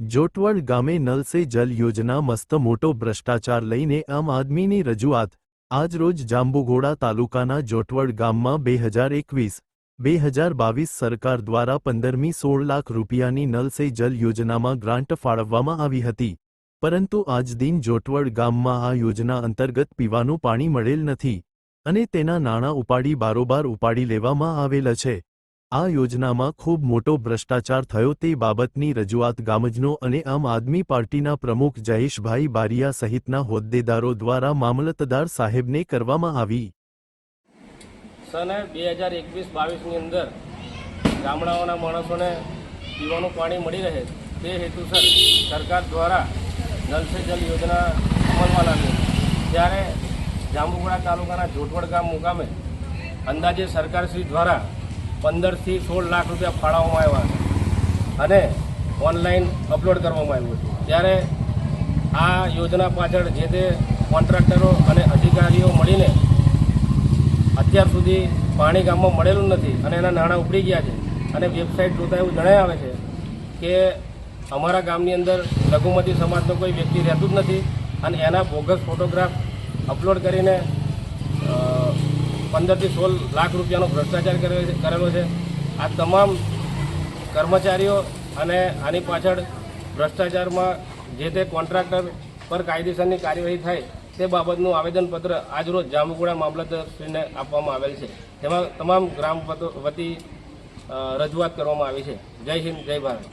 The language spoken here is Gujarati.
જોટવડ ગામે નલ સે જલ યોજના મસ્ત મોટો ભ્રષ્ટાચાર લઈને આમ આદમીની રજૂઆત. આજરોજ જાંબુઘોડા તાલુકાના જોટવડ ગામમાં બે હજાર એકવીસ, બે હજાર બાવીસ સરકાર દ્વારા પંદરમી સોળ લાખ રૂપિયાની નલ સે જલ યોજનામાં ગ્રાન્ટ ફાળવવામાં આવી હતી. પરંતુ આજ દિન જોટવડ ગામમાં આ યોજના અંતર્ગત પીવાનું પાણી મળેલ નથી અને તેના નાણાં ઉપાડી બારોબાર ઉપાડી લેવામાં આવેલા છે. આ યોજનામાં ખૂબ મોટો ભ્રષ્ટાચાર થયો તે બાબતની રજૂઆત ગામજનો અને આમ આદમી પાર્ટીના પ્રમુખ જયેશભાઈ બારિયા સહિતના હોદ્દેદારો દ્વારા મામલતદાર સાહેબને કરવામાં આવી. સન બે હજાર એકવીસ બાવીસની અંદર ગામડાઓના માણસોને પીવાનું પાણી મળી રહે તે હેતુસર સરકાર દ્વારા નલ સે જલ યોજના અમલમાં લાવી. ત્યારે જાંબુગોડા તાલુકાના જોટવડ ગામ મુકામે અંદાજે સરકારશ્રી દ્વારા પંદરથી સોળ લાખ રૂપિયા ફાળવવામાં આવ્યા અને ઓનલાઈન અપલોડ કરવામાં આવ્યું હતું. ત્યારે આ યોજના પાછળ જે તે કોન્ટ્રાક્ટરો અને અધિકારીઓ મળીને અત્યાર સુધી પાણી ગામમાં મળેલું નથી અને એના નાણાં ઉપડી ગયા છે. અને વેબસાઇટ જોતા એવું જણાય આવે છે કે અમારા ગામની અંદર લઘુમતી સમાજનો કોઈ વ્યક્તિ રહેતું જ નથી અને એના બોગસ ફોટોગ્રાફ અપલોડ કરીને પંદરથી સોળ લાખ રૂપિયાનો ભ્રષ્ટાચાર કરેલો છે. આ તમામ કર્મચારીઓ અને આની પાછળ ભ્રષ્ટાચારમાં જે તે કોન્ટ્રાક્ટર પર કાયદેસરની કાર્યવાહી થાય તે બાબતનું આવેદનપત્ર આજરોજ જાંબુકુડા મામલતદારશ્રીને આપવામાં આવેલ છે. તેમાં તમામ ગ્રામ વતી રજૂઆત કરવામાં આવી છે. જય હિન્દ, જય ભારત.